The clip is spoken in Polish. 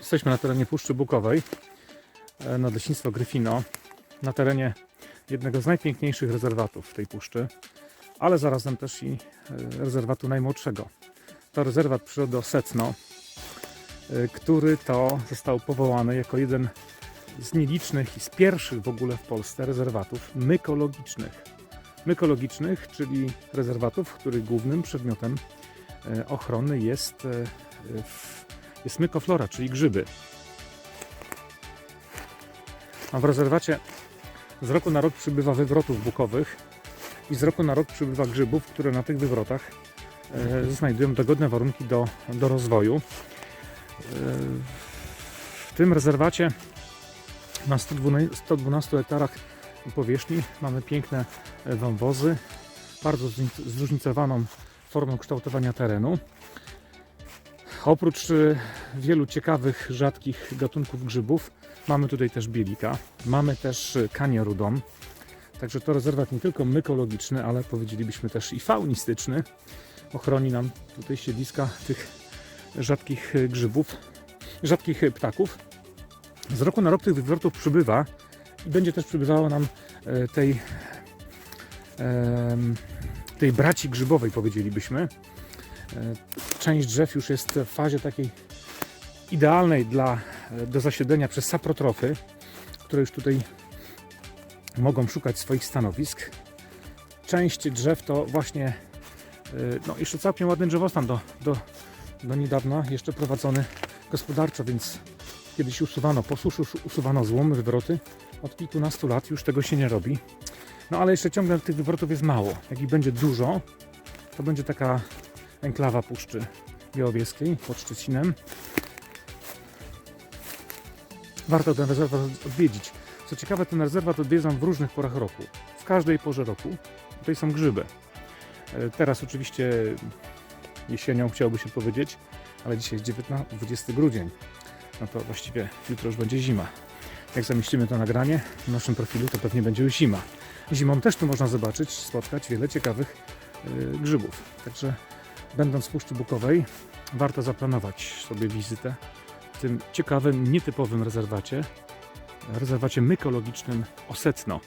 Jesteśmy na terenie Puszczy Bukowej, e, Nadleśnictwo Gryfino, na terenie jednego z najpiękniejszych rezerwatów tej puszczy, ale zarazem też i e, rezerwatu najmłodszego. To rezerwat przyrody Osecno, e, który to został powołany jako jeden z nielicznych i z pierwszych w ogóle w Polsce rezerwatów mykologicznych. Mykologicznych, czyli rezerwatów, których głównym przedmiotem ochrony jest, w- jest mykoflora, czyli grzyby. A w rezerwacie z roku na rok przybywa wywrotów bukowych i z roku na rok przybywa grzybów, które na tych wywrotach e, znajdują dogodne warunki do, do rozwoju. E, w tym rezerwacie na 112, 112 hektarach powierzchni mamy piękne e, wąwozy, bardzo zróżnic- zróżnicowaną formą kształtowania terenu. Oprócz e, wielu ciekawych, rzadkich gatunków grzybów, mamy tutaj też bielika, mamy też e, kanię rudą. Także to rezerwat nie tylko mykologiczny, ale powiedzielibyśmy też i faunistyczny. Ochroni nam tutaj siedliska tych rzadkich e, grzybów, rzadkich ptaków. Z roku na rok tych wywrotów przybywa i będzie też przybywało nam tej, tej braci grzybowej, powiedzielibyśmy. E, Część drzew już jest w fazie takiej idealnej dla, e, do zasiedlenia przez saprotrofy, które już tutaj mogą szukać swoich stanowisk. Część drzew to właśnie e, no, jeszcze całkiem ładny drzewostan do, do, do niedawna, jeszcze prowadzony gospodarczo, więc kiedyś usuwano po suszy, usuwano złomy, wywroty. Od kilkunastu lat już tego się nie robi. No ale jeszcze ciągle tych wywrotów jest mało. Jak ich będzie dużo, to będzie taka enklawa Puszczy Białowieskiej pod Szczecinem. Warto ten rezerwat odwiedzić. Co ciekawe, ten rezerwat odwiedzam w różnych porach roku. W każdej porze roku. Tutaj są grzyby. E, Teraz oczywiście jesienią chciałoby się powiedzieć, ale dzisiaj jest 19, 20 grudzień. No to właściwie jutro już będzie zima. Jak zamieścimy to nagranie w naszym profilu, to pewnie będzie już zima. Zimą też tu można zobaczyć, spotkać wiele ciekawych y, grzybów. Także będąc w Puszczy Bukowej, warto zaplanować sobie wizytę w tym ciekawym, nietypowym rezerwacie, rezerwacie mykologicznym Osecno.